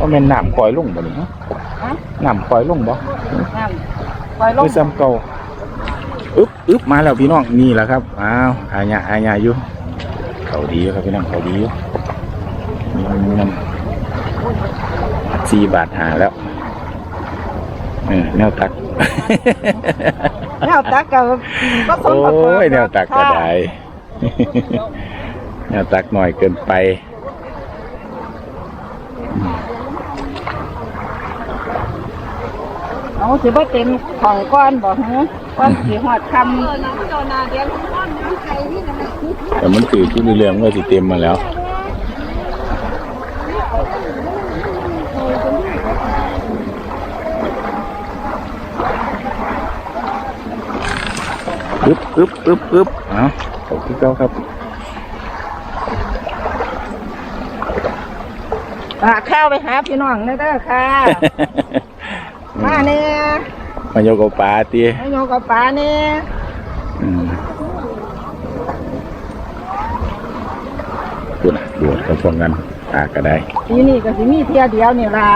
ว่าแม่นน้ำปล่อยลงบ่นี่ฮะฮะน้ำปล่อยลงบ่น้ำปล่อยลงคือซ้ำเก่าอึ๊บอึ๊บมาแล้วพี่น้องนี่แหละครับอ้าวอาญาอาญาอยู่เขาดีอยู่ครับพี่น้องเขาดีอยู่นี่มันสี่บาทหาแล้วเออแนวตักแนวตักกับก็สมโอ้กับเปิดยแนวตักก็ได้แนวตักหน่อยเกินไป เอา สิบ่เต็มของก้อนบ่ฮะก้อนสิฮอดคแต่มันถือที่เรื่องว่าสิเต็มมาแล้ว อึ๊บอึ๊บอึ๊บอึ๊บเอาขอบคุณเจ้าครับำฝากข้าวไปหาพี่น้องเด้อค่ะ มาเนี่ยมาโยกเอาปลาตีมาโยกับปลาเนี่ยอืมดูนะดูดเขาชมกันปลาก็ได้ปีนี้ก็สิมีเที่ยเดียวนี่ล่ะ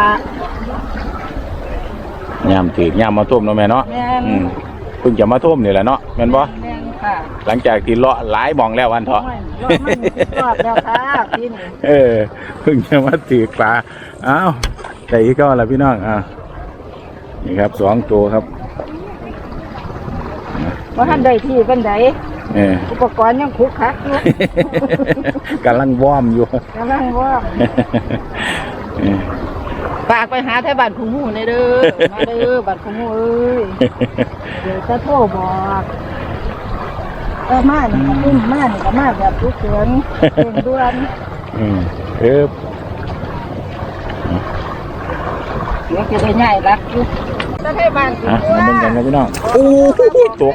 ย่ามถือย่ามมาต้มเนาะแม่เนาะแม่นอืมเพิ่งจะมาต้มนี่แหละเนาะแม่นบ่แม่นค่ะหลังจากที่เลาะหลายหมองแล้ววันเถาะโอ้ยยอดมันยอดแล้วค่ะพี่นี่เออเพิ่งจะมาถือปลาอ้าวแต่อีกก็ละพี่น้องอ่า นี่ครับสองตัวครับว่าท่านใดที่เป็นใดเอออุปกรณ์ยังคุกคักอยู่ กำลังว่อมอยู่กำลังว่าเออฝากไปหาไทยบ้านคุมูในเด้อมาเด้อบ้านคุมูเอ้ยเดี๋ยวจะโทรบอกเออมานี่ก็ขึ้นมานี่ก็มาแบบทุกเสือนเร่งด่วนอืมเออเดี๋ยวจะได้ง่ายรักอยู่ ถ้าไทยบ้านคุอะมูมาเบิ่งกันนะพี่น้องโอ้โหตก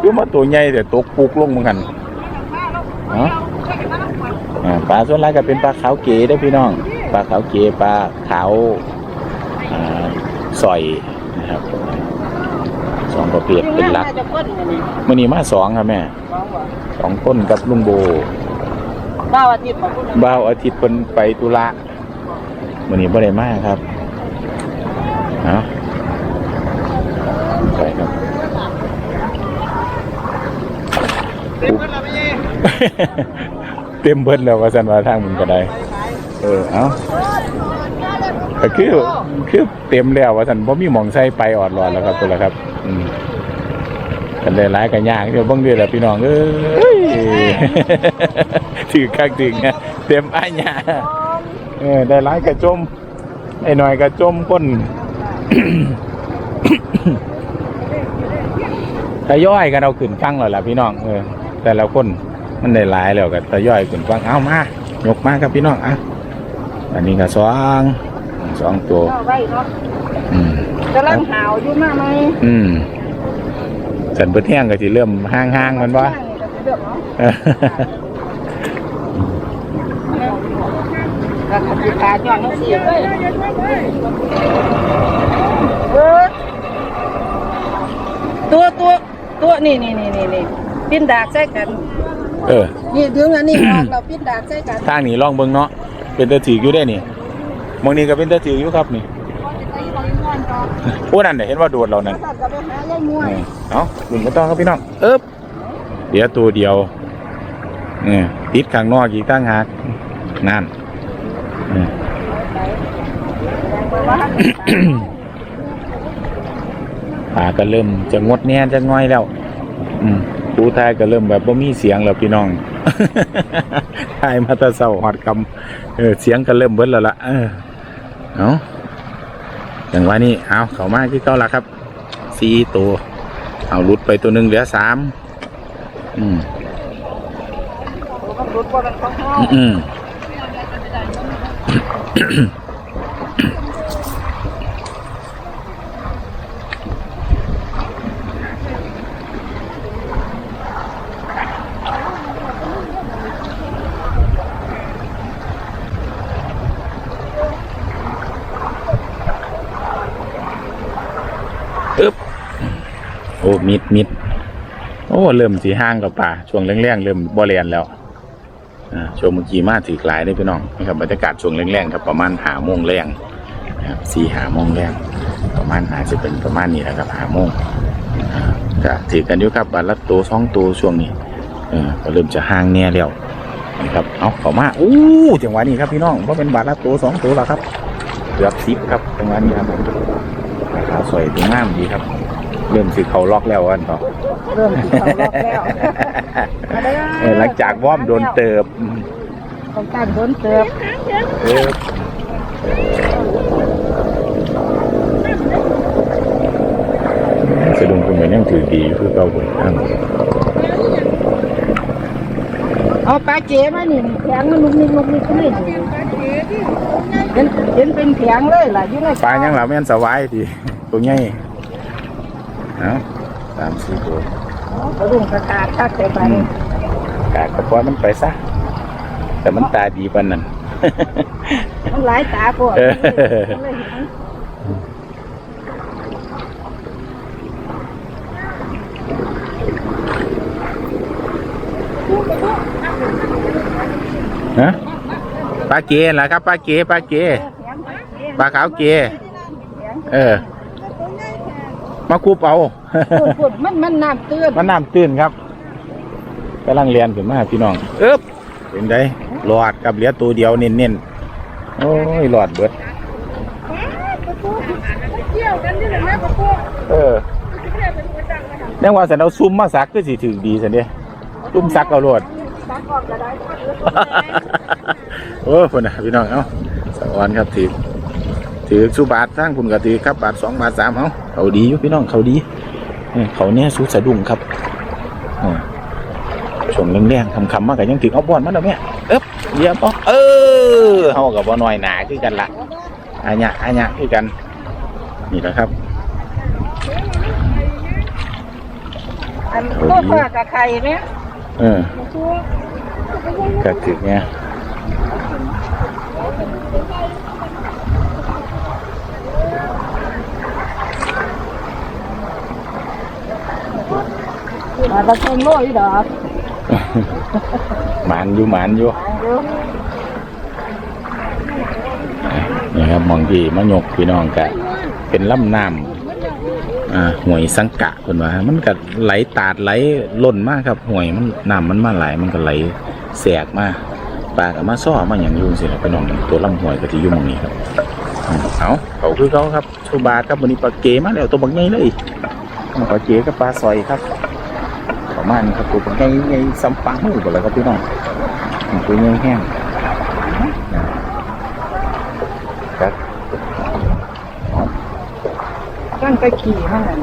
คือมาตัวใหญ่แต่ตกปุกลงเหมือนกันเนาะอ่าปลาส่วนใหญ่ก็เป็นปลาขาวเก๋ได้อพี่น้อง ปลาขาวเก๋ปลาขาวอ่าสอยนะครับสองประเภทเป็นหลักจะพ้นกันนี่มื่อนี้มาสองครับแม่บอกว่าสองคนกับลุงโบ บ้าวอาทิตย์ของคุณบ่าวอาทิตย์เพิ่นไปตุระมื่อนี้บ่ได้มาครับเอาไปครับ เต็มเบิดแล้วว่าสันว่าทางมันก็ได้ เออ เอาก็คือคือเต็มแล้วว่าสันบ่มีหมองใส่ไปออดรอดแล้วครับตัวละครับ อืมกันได้หลายกันยากเดี๋ยวเบิ่งเดือดแหละพี่น้องเอ้ยถือคักถึงนะเต็มอ้ายหยาเออได้หลายกระจมไอ้หน่อยกระจมก้นทยอยกันเอาขึ้นฟังแล้วล่ะพี่น้องเออ แต่ละคนมันได้หลายแล้วก็ทยอยขึ้นฟังเอามายกมาครับพี่น้องอะอันนี้ก็สองสองตัวเอาไว้เนาะอืมกำลังหาวอยู่มาไหมอืมสันเปิดแห้งก็สิเริ่มห่างๆมันวะเลือกเนาะก็ขับกีตาย้อนน้องเสียเลยเออตัวตัวตัวนี่นี่นี่นี่นี่ ปิ้นดากใส่กันเออ นี่ดึงอันนี้ออกเราปิ้นดากใส่กันทางนี้ลองเบิ่งเนาะเป็นตะถืออยู่ได้นี่มองนี้ก็เป็นตะถืออยู่ครับนี่ผู้นั้นน่ะเห็นว่าโดดเรานั่นสัตว์ก็ไปหายายมวยนี่เอาลุงก็ต้องครับพี่น้องเอ๊บเดี๋ยวตัวเดียวนี่ติดข้างนอกอีกตั้งหากนั่นนี่ปลาก็เริ่มจะงดแน่จะง่อยแล้ว อืม ผู้ทายก็เริ่มแบบว่ามีเสียงแล้วพี่น้องทายมาแตะเศร้าหอดกำเออเสียงก็เริ่มเบิ้ลแล้วล่ะเออเอาอย่างว่านี่เอาเขามาที่เก้าละครับสี่ตัวเอาหลุดไปตัวหนึ่งเหลือสามอืมมันรุดว่ามันของห้องอืม โอ้มิดมิดโอ้เริ่มสีห้างกับป่าช่วงแรงๆเริ่มบ่เรียนแล้วอ่าช่วงเมื่อกี้มาถือหลายได้พี่น้องนะครับบรรยากาศช่วงแรงๆครับประมาณหาโมงแรงนะครับสี่หาโมงแรงประมาณอาจจะเป็นประมาณนี้แหละครับหาโมงก็ถือกันอยู่ครับบาทละตัวสองตัวช่วงนี้เออก็เริ่มจะห่างแน่แล้วนะครับเอาเข้ามาอู้จังหวะนี้ครับพี่น้องเพราะเป็นบาทละตัวสองตัวแล้วครับเกือบสิบครับจังหวะนี้ครับผมขาสวยดีงามดีครับ เริ่มสิเขาล็อกแล้วอันต่อเริ่มสิเขาล็อกแล้วมาเด้เออหลังจากว่อมโดนเติบต้องการโดนเติบเออสะดุ้งคุณเหมือนยังถือดีคือเก่าคนข้างเอาปลาเก๋มานี่แข็งมันลุกนิกลุกนิกขึ้นเลยเห็นเห็นเป็นแข็งเลยล่ะอยู่ในปลายังหล่ะแม่นสวายดีตัวใหญ่ เอาสามสี่ตัวกระดุมกระตากคักแต่ไปอืมกาดกระปล่อยมันไปซะ แต่มันตาดีปานนั้นมันหลายตาปวดเออเลยเห็นฮะปลาเกเหรอครับปลาเกปลาเกปลาขาวเกเออ มาคูบเอา พูดพูดมันมันน้ำเตือนมันน้ำตื้นครับกำลังเรียนขึ้นมาพี่น้องเอ๊บเป็นไดหลอดกับเหลือตัวเดียวเน้นๆโอ้ยหลอดเบิดเกี่ยวกันที่ไหนแม่ปะปูเออแน่ว่าสันเอาซุ่มมาซักก็สิถือดีสันเด้ซุ่มซักเอาโลดตักออกก็ได้โอ้คนน่ะพี่น้องเอ้าสวรรค์ครับถือ ถือสุบาททั้งคุณก็ถือครับบาทสองบาทสามเอ้าเขาดีอยู่พี่น้องเขาดีเออเขาเนี่ยสุดสะดุ้งครับเออช่วงแรงๆคำๆมากก็ยังถือเอาบอลมาแล้วเนี่ยเอ๊บเยี่ยมปะเออเฮากับบ่น้อยหนาคือกันละอันยะอันยะคือกัน นี่แหละครับอันตัวฟ้ากับไข่ไหมเออก็ถือเนี่ย มาตะเคียนโลอีดอกหมานอยู่หมานอยู่นี่ครับมองที่มะยกพี่น้องกะเป็นลำน้ำอ่าห่วยสังกะคนว่ามันก็ไหลตาดไหลล่นมากครับห่วยมันน้ำมันมาไหลมันก็ไหลแสกมาปลากับมาซ้อมาอย่างอยุ่จังสิครับพี่น้องตัวลำห่วยก็ที่อยู่หมองนี้ครับอืมเอาเขาคือเขาครับชูบาทครับวันนี้ปลาเก๋มาแล้วตัวบักใหญ่เลยปลาเก๋กับปลาซอยครับ ประมาณนี้ครับตัวบักใหญ่ใหญ่ซ้ำปังมือหมดเลยครับพี่น้องอืมตัวใหญ่แห้งครับตั้งไปขี่ห้างนั้น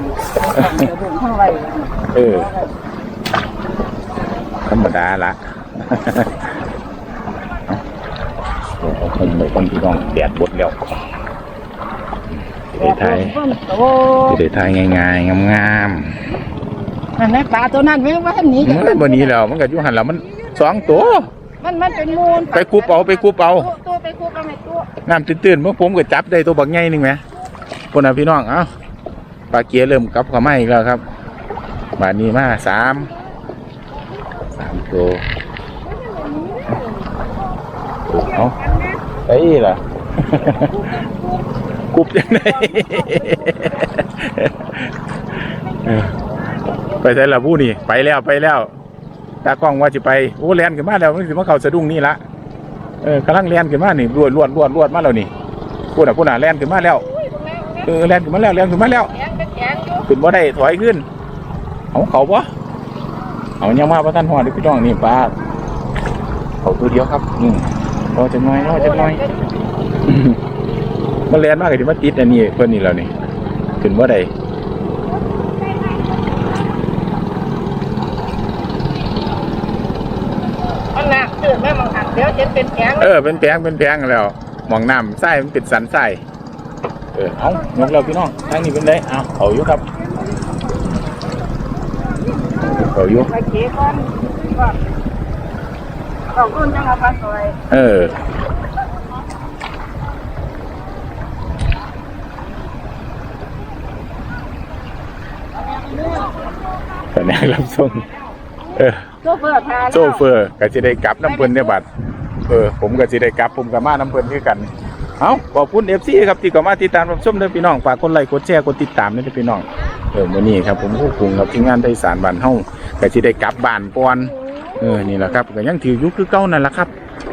กระดุมห้างไรเออธรรมดาละเอาเอาคนเลยคนพี่น้องแดดบดแล้วสิแบได้บทายต้นโตสิได้ทายง่ายๆงามอั นนั้นปลาตัวนั้นไม่ว่าหนีๆมันก็บนนี้แล้วมันก็อยู่หันแล้วมันสองตัว มันมันเป็นมูลไปกุบเอาไปกุบเอาตัวตัวไปคุบเอาไม่ตัวน้ำตื้นๆเมื่อผมก็จับได้ตัวบักใหญ่หนึงไหมคนน่ะพี่น้องเอ้าปลาเกียร์เริ่มกลับเข้ามาอีกแล้วครับบาดนี้มาสามสามตัวเอาไอ้ล่ะกุบยังไงเออ ไปใช่ละผู้นี่ไปแล้วไปแล้วตากล้องว่าจะไปโอ้แลนขึ้นมาแล้วมันถึงมาเขาสะดุ้งนี่ละเออกำลังแลนขึ้นมานี่รวดรวดรวดรวดมาแล้วนี่พูดอะพูดอะแลนขึ้นมาแล้วเออแลนขึ้นมาแล้วแลนขึ้นมาแล้วแข็งเป็นแข็งอยู่ขึ้นบ่ได้ถอยขึ้นเอาเขาปะเอายังมาประทันหัวดิพี่น้องนี่ปลาเขาตัวเดียวครับอืมรอจะน้อยรอจะน้อยมันแลนมากเลยที่มาติดอันนี้เพื่อนนี่แล้วนี่ขึ้นบ่ได้ มันหนักเตื่นแม่มัง หักเดี๋ยวจะเป็นแข็งเออเป็นแพงเป็นแพงแล้วมองน้ำไส้มันเป็นสันไส้เออเอายกแล้วพี่น้องทางนี้เป็นไดเอาเขาอยู่ครับเขาอยู่ไปเก๋ก่อนก่อนเอารุ่นยังเอาปลาสวยเออแผนกรับส่งเออโซเฟอร์พาแล้วโซเฟอร์ก็จะได้กลับน้ำเพิ่นเนี่ยบัด เออผมก็จะได้กลับผมกับมาน้ำเพิ่นคือกันเอาขอบคุณเอฟซีครับที่เข้ามาติดตามรับชมเด้อพี่น้องฝากกดไลค์กดแชร์กดติดตามด้วยเด้อพี่น้องเออมื้อนี้ครับผมผู้คุงกับทีมงานไทยสารบ้านเฮาก็สิได้กลับบ้านก่อนเออนี่แหละครับก็ยังถืออยู่คือเก่านั่นแหละครับ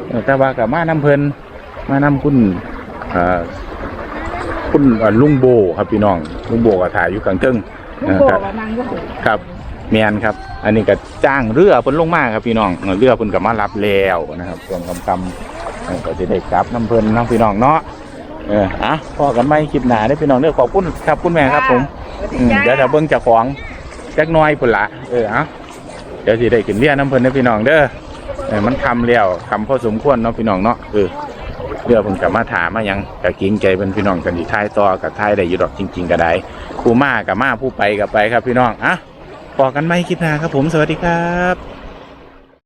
เออแต่ว่าก็มานํเพิ่นมานํคุณเอ่อคุณเอ่อลุงโบครับพี่น้องลุงโบก็ถ่ายอยู่กลางเทิงลูกโบกว่านางก็เห็นครับเมียนครับ อันนี้ก็จ้างเรือเพิ่นลงมาครับพี่น้องเออเรือเพิ่นก็มารับแล้วนะครับส่วนคำคำเออก็จะได้กลับน้ำเพิ่นน้องพี่น้องเนาะเอออะพอกันไหมคลิปหน้าได้อพี่น้องเด้อขอบคุณครับคุณแม่ครับผมอืมเดี๋ยวถ้าเบิ่งเจ้าของจักหน้อยพุ่นละเอออะเดี๋ยวสิได้กินเลี้ยน้ำเพิ่นเด้อพี่น้องเด้อเออมันคำแล้วคำพอสมควรเนาะพี่น้องเนาะเออเรือเพิ่นก็มาถามมาหยังก็เกรงใจเป็นพี่น้องกันที่ท้ายต่อกับท้ายได้อยู่ดอกจริง ๆก็ได้ครูมากับมาผู้ไปกับไปครับพี่น้องอะ บอกันไหมคลิปหน้าครับผมสวัสดีครับ